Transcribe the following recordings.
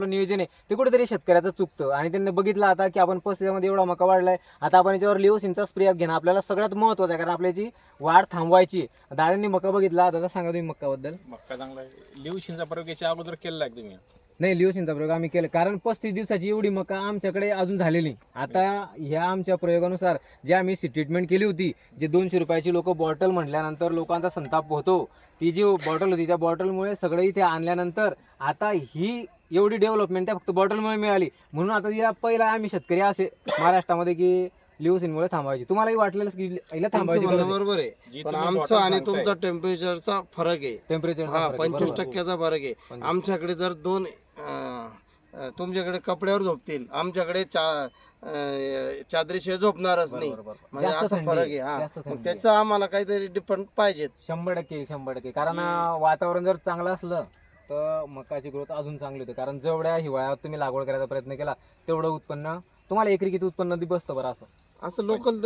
आपलं नियोजन आहे ते कुठेतरी शेतकऱ्याचं चुकतं. आणि त्यांनी बघितलं आता की आपण पस्तीमध्ये एवढा मका वाढलाय. आता आपण याच्यावर लिओसिनचा स्प्रे घेणं आपल्याला सगळ्यात महत्वाचं आहे कारण आपल्याची वाढ थांबवायची. दादांनी मका बघितला. दादा सांगा तुम्ही मक्काबद्दल. मक्का चांगला आहे. लिवशिनचा प्रयोग याच्या अगोदर केलेला आहे तुम्ही? नाही लिओसिनचा प्रयोग आम्ही केला. कारण पस्तीस दिवसाची एवढी मका आमच्याकडे अजून झालेली. आता ह्या आमच्या प्रयोगानुसार जे आम्ही ट्रीटमेंट केली होती जे दोनशे रुपयाची लोक बॉटल म्हटल्यानंतर लोकांचा संताप होतो. ती जी बॉटल होती त्या बॉटलमुळे सगळं इथे आणल्यानंतर आता ही एवढी डेव्हलपमेंट त्या फक्त बॉटलमुळे मिळाली. म्हणून आता तिला पहिला आम्ही शेतकरी असे महाराष्ट्रामध्ये की लिओसिनमुळे थांबायची. तुम्हालाही वाटलेलं की हिला तुमचं थांबायची बरोबर आहे. जी पण तुम्ही आमचं bottle आणि सांगताय. तुमचा टेम्परेचरचा फरक आहे. टेम्परेचर हा पंचवीस टक्क्याचा फरक आहे. आमच्याकडे जर दोन अं, अं, तुमच्याकडे कपड्यावर झोपतील. आमच्याकडे चा अं, चादरीशिवाय झोपणारच नाही. म्हणजे जास्त असा थंडी फरक आहे, आहे हा. जास्त मग थंडी आहे. त्याचा आम्हाला काहीतरी डिफरंट पाहिजेत. शंभर टक्के शंभर टक्के. कारण अं, वातावरण जर चांगलं असलं तर मकाची ग्रोथ अजून चांगली होते. कारण जेवढ्या हिवाळ्यात तुम्ही लागवड करायचा प्रयत्न केला तेवढं उत्पन्न तुम्हाला एकरी किती उत्पन्न दि- बसतं बरं असं. असं लोकल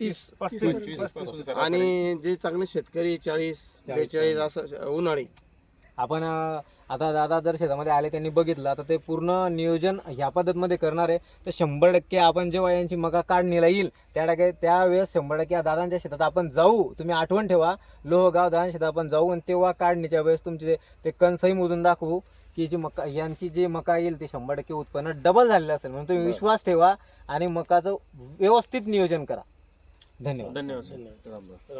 तीस पस्तीस तीसपासून सरासरी. आणि जे चांगले शेतकरी चाळीस बेचाळीस असं उन्हाळी. आपण अं, आता दादा जर शेतामध्ये आले त्यांनी बघितलं आता ते पूर्ण नियोजन ह्या पद्धतीमध्ये करणार आहे. तर शंभर टक्के आपण जेव्हा यांची मका काढणीला येईल त्या टक्के त्यावेळेस शंभर टक्के या दादांच्या शेतात आपण जाऊ. तुम्ही आठवण ठेवा लोहगाव दादांच्या शेतात आपण जाऊ आणि तेव्हा काढणीच्या वेळेस तुमचे ते- ते कणसही मोजून दाखवू की जी मका यांची जे मका येईल ते शंभर टक्के उत्पन्न डबल झालेलं असेल. म्हणून तुम्ही विश्वास ठेवा आणि मकाचं व्यवस्थित नियोजन करा. धन्यवाद. धन्यवाद.